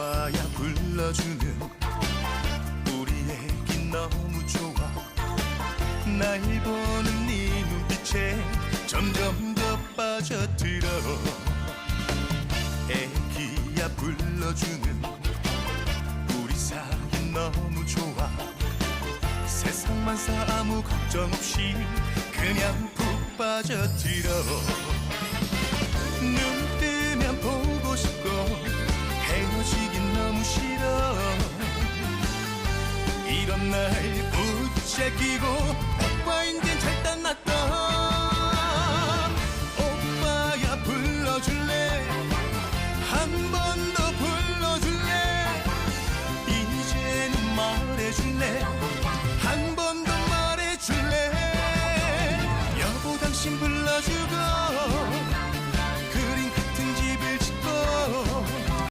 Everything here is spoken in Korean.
오빠야 불러주는 우리 애기 너무 좋아. 날 보는 네 눈빛에 점점 더 빠져들어. 애기야 불러주는 우리 사이 너무 좋아. 세상만 사 아무 걱정 없이 그냥 푹 빠져들어 이런 날 부채 끼고 오빠인진 잘단 났다. 오빠야 불러줄래? 한 번 더 불러줄래? 이제는 말해줄래? 한 번 더 말해줄래? 여보 당신 불러주고